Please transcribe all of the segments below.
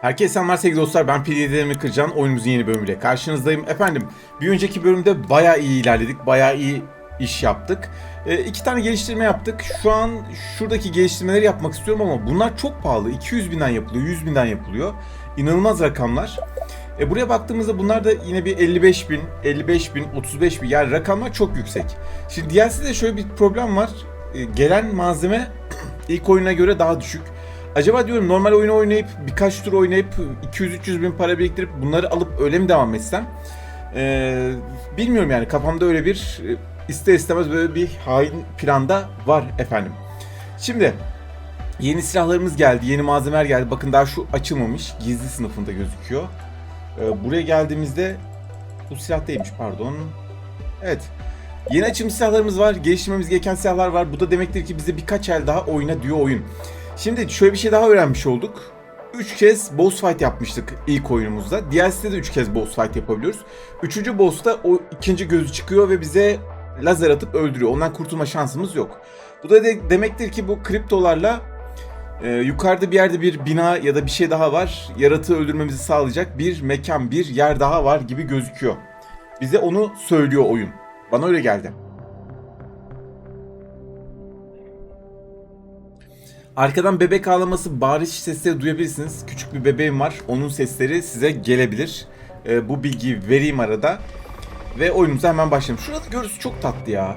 Herkese selamlar sevgili dostlar. Ben PDD'lerimi Kırcan. Oyunumuzun yeni bölümüyle karşınızdayım. Efendim bir önceki bölümde bayağı iyi ilerledik. Bayağı iyi iş yaptık. E, iki tane geliştirme yaptık. Şu an şuradaki geliştirmeleri yapmak istiyorum ama bunlar çok pahalı. 200 binden yapılıyor, 100 binden yapılıyor. İnanılmaz rakamlar. E, buraya baktığımızda bunlar da yine bir 55 bin, 55 bin, 35 bin. Yani rakamlar çok yüksek. Şimdi DLC'de şöyle bir problem var. E, gelen malzeme ilk oyuna göre daha düşük. Acaba diyorum normal oyunu oynayıp birkaç tur oynayıp 200-300 bin para biriktirip bunları alıp öyle mi devam etsem? Ee, bilmiyorum yani kafamda öyle bir e, ister istemez böyle bir hain planda var efendim. Şimdi yeni silahlarımız geldi, yeni malzemeler geldi. Bakın daha şu açılmamış, gizli sınıfında gözüküyor. Ee, buraya geldiğimizde bu silah değilmiş pardon. Evet. Yeni açılmış silahlarımız var, geliştirmemiz gereken silahlar var. Bu da demektir ki bize birkaç el daha oyna diyor oyun. Şimdi şöyle bir şey daha öğrenmiş olduk. 3 kez boss fight yapmıştık ilk oyunumuzda. DLC'de de 3 kez boss fight yapabiliyoruz. Üçüncü boss'ta o ikinci gözü çıkıyor ve bize lazer atıp öldürüyor. Ondan kurtulma şansımız yok. Bu da de- demektir ki bu kriptolarla e, yukarıda bir yerde bir bina ya da bir şey daha var. Yaratığı öldürmemizi sağlayacak bir mekan, bir yer daha var gibi gözüküyor. Bize onu söylüyor oyun. Bana öyle geldi. Arkadan bebek ağlaması bariz sesleri duyabilirsiniz. Küçük bir bebeğim var. Onun sesleri size gelebilir. Ee, bu bilgiyi vereyim arada. Ve oyunumuza hemen başlayalım. Şurada görüntüsü çok tatlı ya.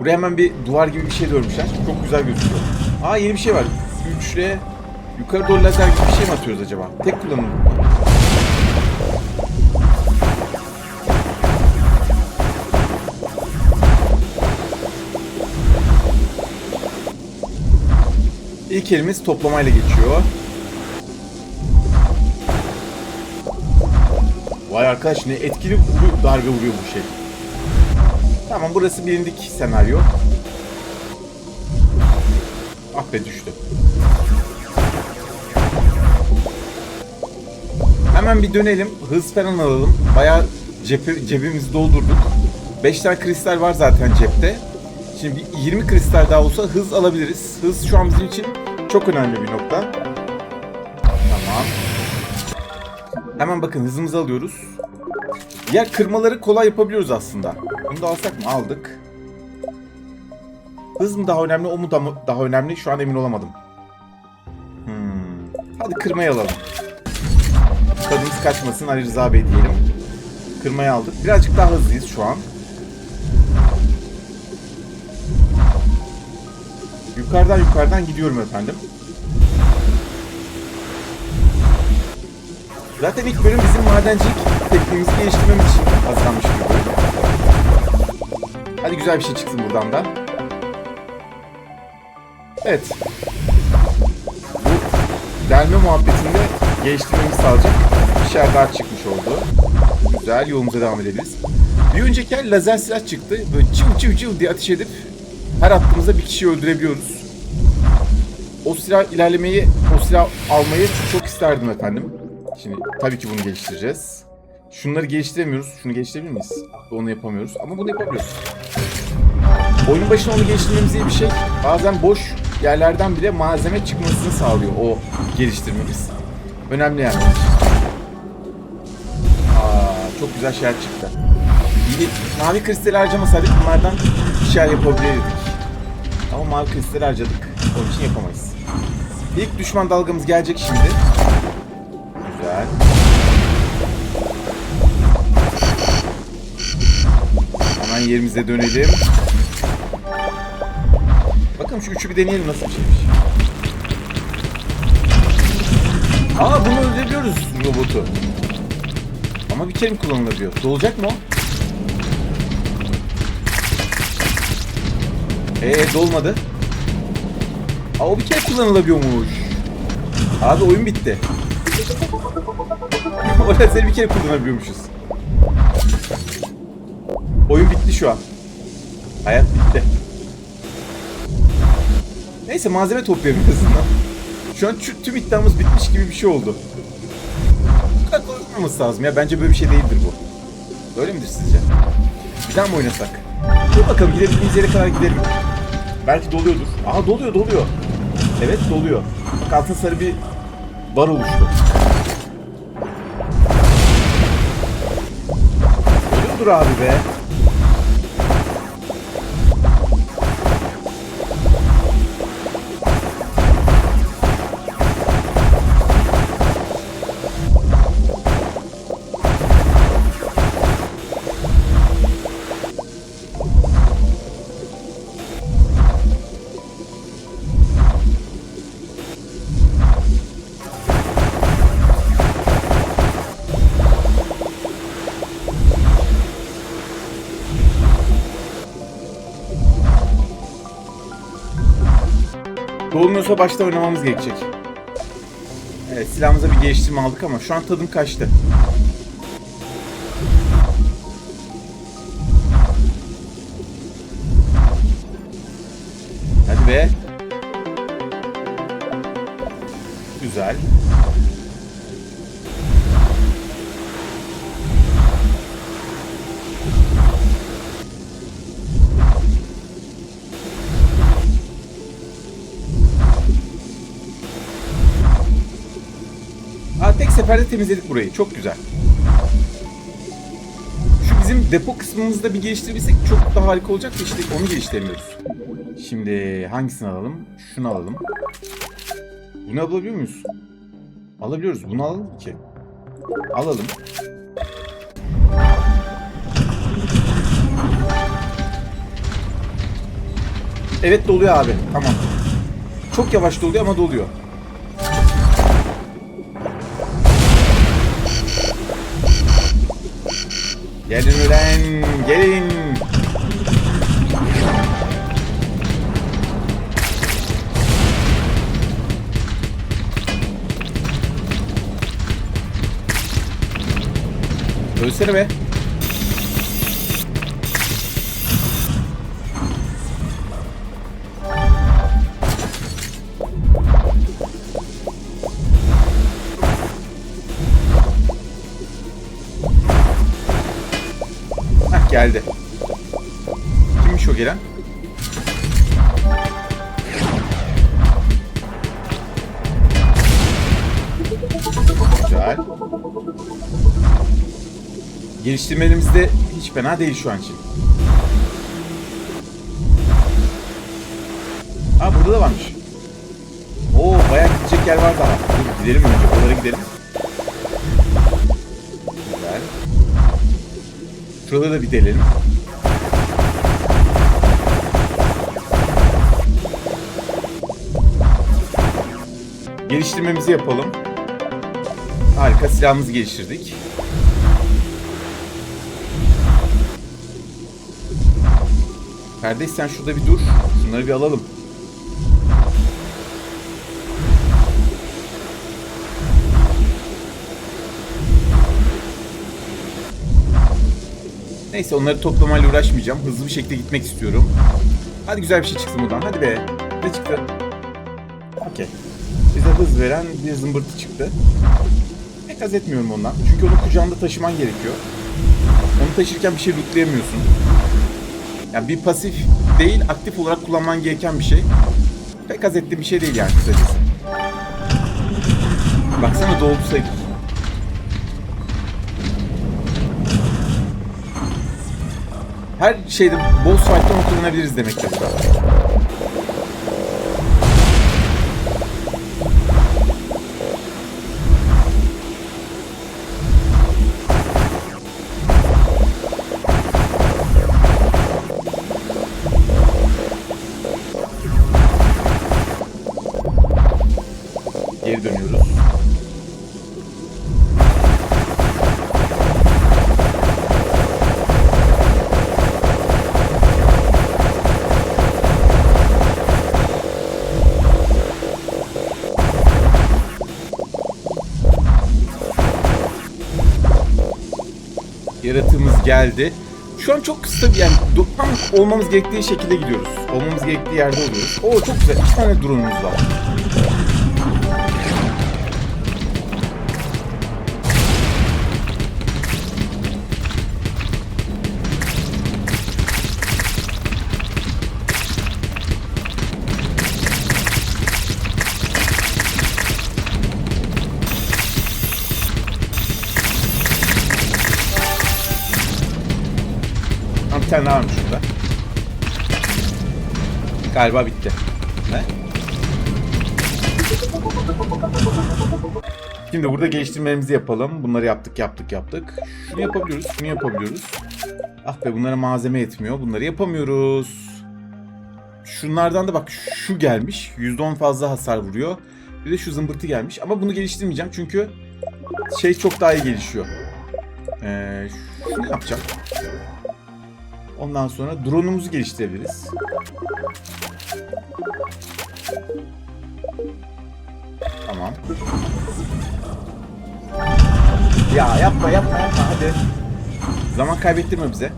Buraya hemen bir duvar gibi bir şey de örmüşler. Çok güzel gözüküyor. Aa yeni bir şey var. Güçle yukarı doğru lazer gibi bir şey mi atıyoruz acaba? Tek kullanım. İlk elimiz toplamayla geçiyor. Vay arkadaş ne etkili vuruyor, darbe vuruyor bu şey. Tamam burası bilindik senaryo. Ah be düştü. Hemen bir dönelim. Hız falan alalım. Bayağı cebi, cebimizi doldurduk. 5 tane kristal var zaten cepte. Şimdi bir 20 kristal daha olsa hız alabiliriz. Hız şu an bizim için çok önemli bir nokta. Tamam. Hemen bakın hızımızı alıyoruz. Diğer kırmaları kolay yapabiliyoruz aslında. Bunu da alsak mı? Aldık. Hız mı daha önemli, o mu da mı daha önemli? Şu an emin olamadım. Hmm. Hadi kırmayı alalım. Tadımız kaçmasın Ali Rıza Bey diyelim. Kırmayı aldık. Birazcık daha hızlıyız şu an. Yukarıdan yukarıdan gidiyorum efendim. Zaten ilk bölüm bizim madencilik tekniğimizi geliştirmemiz için hazırlanmış bir bölüm. Hadi güzel bir şey çıksın buradan da. Evet. Bu delme muhabbetinde geliştirmemizi sağlayacak bir şey daha çıkmış oldu. Güzel yolumuza devam edebiliriz. Bir önceki el lazer silah çıktı. Böyle çiv çiv çiv diye ateş edip her attığımızda bir kişiyi öldürebiliyoruz. O silah ilerlemeyi, o silah almayı çok isterdim efendim. Şimdi tabii ki bunu geliştireceğiz. Şunları geliştiremiyoruz. Şunu geliştirebilir miyiz? Onu yapamıyoruz ama bunu yapabiliyoruz. Oyun başına onu geliştirmemiz iyi bir şey. Bazen boş yerlerden bile malzeme çıkmasını sağlıyor o geliştirmemiz. Önemli yani. Aa, çok güzel şeyler çıktı. İyi, mavi kristal harcamasaydık bunlardan bir şeyler yapabilirdik. Ama mavi kristal harcadık. Onun için yapamayız. İlk düşman dalgamız gelecek şimdi. Güzel. Hemen yerimize dönelim. Bakalım şu üçü bir deneyelim nasıl bir şeymiş. Aa bunu öldürebiliyoruz robotu. Ama bir kere kullanılabiliyor? Dolacak mı o? Ee dolmadı. Aa o bir kere kullanılabiliyormuş. Abi oyun bitti. o lazeri bir kere kullanabiliyormuşuz. Oyun bitti şu an. Hayat bitti. Neyse malzeme toplayalım en. Şu an tü- tüm iddiamız bitmiş gibi bir şey oldu. Bu kadar kolay olmaması lazım ya. Bence böyle bir şey değildir bu. Böyle midir sizce? Bir daha mı oynasak? Dur bakalım gidebildiğimiz yere kadar gidelim. Belki doluyordur. Aha doluyor doluyor. Evet doluyor. Bak altın sarı bir bar oluştu. Dur abi be. Dolmuyorsa başta oynamamız gerekecek. Evet silahımıza bir geliştirme aldık ama şu an tadım kaçtı. Tek seferde temizledik burayı. Çok güzel. Şu bizim depo kısmımızı da bir geliştirebilsek çok daha harika olacak da işte onu geliştiremiyoruz. Şimdi hangisini alalım? Şunu alalım. Bunu alabiliyor muyuz? Alabiliyoruz. Bunu alalım ki. Alalım. Evet doluyor abi. Tamam. Çok yavaş doluyor ama doluyor. Gelin ulan gelin. Ölsene be. Geldi. Kimmiş o gelen? Güzel. Geliştirmelerimiz de hiç fena değil şu an için. Ha burada da varmış. Oo bayağı gidecek yer var daha. Gidelim önce. Oralara gidelim. Şuraları da bir delelim. Geliştirmemizi yapalım. Harika silahımızı geliştirdik. Kardeş sen şurada bir dur. Şunları bir alalım. Neyse onları toplamayla uğraşmayacağım. Hızlı bir şekilde gitmek istiyorum. Hadi güzel bir şey çıksın buradan. Hadi be. Ne çıktı? Okey. Bize hız veren bir zımbırtı çıktı. Pek haz etmiyorum ondan. Çünkü onu kucağında taşıman gerekiyor. Onu taşırken bir şey lootlayamıyorsun. Yani bir pasif değil, aktif olarak kullanman gereken bir şey. Pek haz ettiğim bir şey değil yani kısacası. Baksana doldu sayı. Her şeyde boss fight'ta onu kullanabiliriz demektir bu da. Geri dönüyoruz. Geldi. Şu an çok kısa bir yani tam olmamız gerektiği şekilde gidiyoruz. Olmamız gerektiği yerde oluyoruz. Oo çok güzel. İki tane drone'umuz var. Galiba bitti. Ne? Şimdi burada geliştirmelerimizi yapalım. Bunları yaptık, yaptık, yaptık. Şunu yapabiliyoruz, şunu yapabiliyoruz. Ah be bunlara malzeme yetmiyor. Bunları yapamıyoruz. Şunlardan da bak şu gelmiş. %10 fazla hasar vuruyor. Bir de şu zımbırtı gelmiş. Ama bunu geliştirmeyeceğim çünkü şey çok daha iyi gelişiyor. Ee, şunu yapacağım. Ondan sonra drone'umuzu geliştirebiliriz. Tamam. Ya yapma yapma yapma hadi. Zaman kaybettirme bize.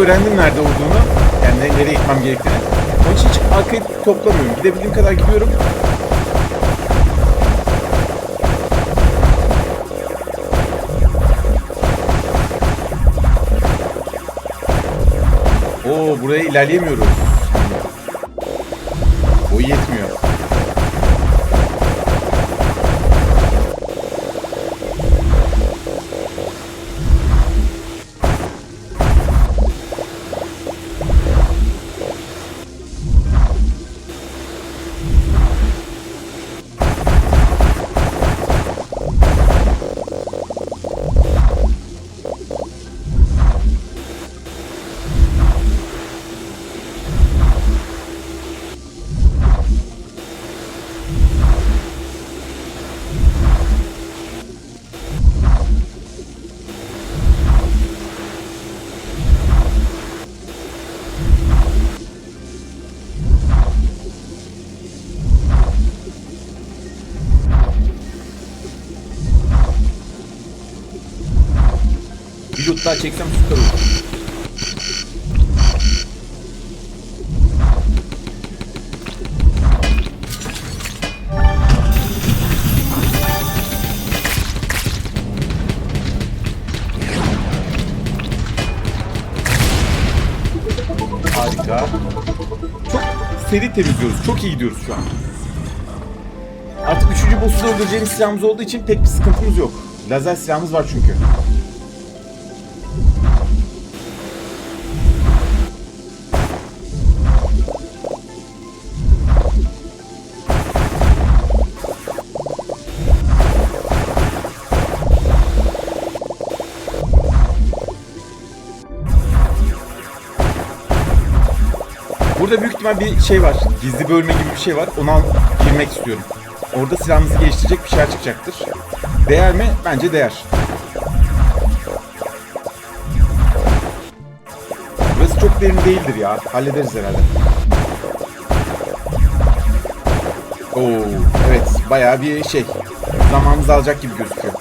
Öğrendim nerede olduğunu. Yani ne- nereye gitmem gerektiğini. Onun için hiç arkayı toplamıyorum. Gidebildiğim kadar gidiyorum. Oo buraya ilerleyemiyoruz. Boyu yetmiyor. Loot daha çeksem süper olur. Harika. Çok seri temizliyoruz. Çok iyi gidiyoruz şu an. Artık üçüncü boss'u da öldüreceğimiz silahımız olduğu için pek bir sıkıntımız yok. Lazer silahımız var çünkü. Burada büyük ihtimal bir şey var. Gizli bölme gibi bir şey var. Ona girmek istiyorum. Orada silahımızı geliştirecek bir şeyler çıkacaktır. Değer mi? Bence değer. Burası çok derin değildir ya. Hallederiz herhalde. Oo, evet. Bayağı bir şey. Zamanımızı alacak gibi gözüküyor.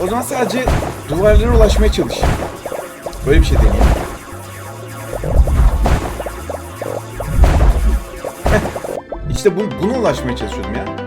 O zaman sadece duvarlara ulaşmaya çalışayım. Böyle bir şey deneyeyim. İşte bu, buna ulaşmaya çalışıyordum ya.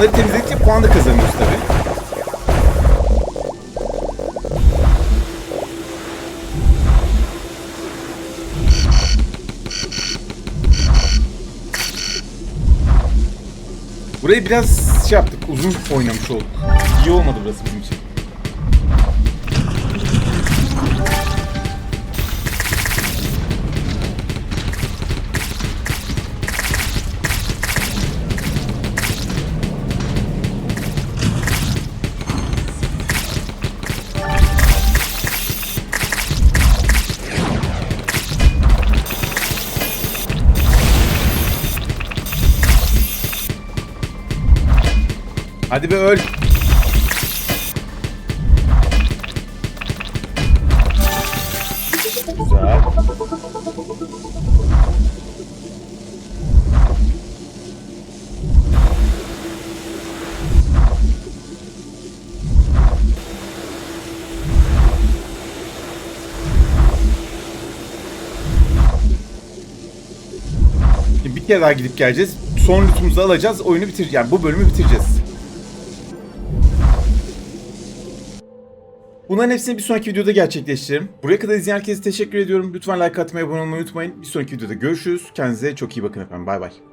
Onları temizledikçe puan da kazanıyoruz tabii. Burayı biraz şey yaptık, uzun oynamış olduk. İyi olmadı burası benim için. Hadi be öl. Güzel. Şimdi bir kere daha gidip geleceğiz. Son lootumuzu alacağız. Oyunu bitir yani bu bölümü bitireceğiz. Bunların hepsini bir sonraki videoda gerçekleştiririm. Buraya kadar izleyen herkese teşekkür ediyorum. Lütfen like atmayı, abone olmayı unutmayın. Bir sonraki videoda görüşürüz. Kendinize çok iyi bakın efendim. Bay bay.